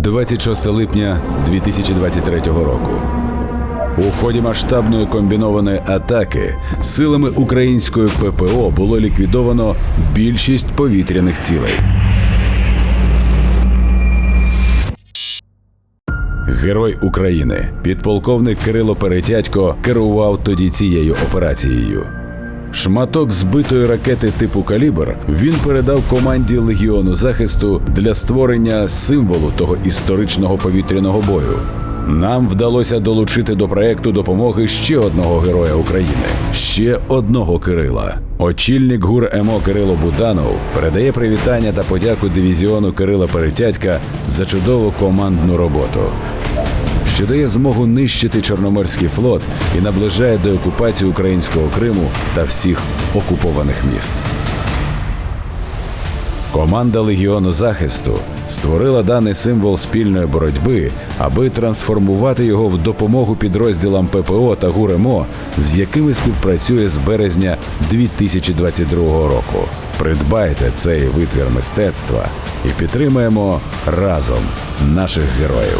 26 липня 2023 року. У ході масштабної комбінованої атаки силами української ППО було ліквідовано більшість повітряних цілей. Герой України, підполковник Кирило Перетятько керував тоді цією операцією. Шматок збитої ракети типу Калібр він передав команді легіону захисту для створення символу того історичного повітряного бою. Нам вдалося долучити до проекту допомоги ще одного героя України, ще одного Кирила. Очільник ГУР МО Кирило Буданов передає привітання та подяку дивізіону Кирила Перетятька за чудову командну роботу що дає змогу нищити Чорноморський флот і наближає до окупації українського Криму та всіх окупованих міст. Команда Легіону захисту створила даний символ спільної боротьби, аби трансформувати його в допомогу підрозділам ППО та ГУРМО, з якими співпрацює з березня 2022 року. Придбайте цей витвір мистецтва і підтримаємо разом наших героїв.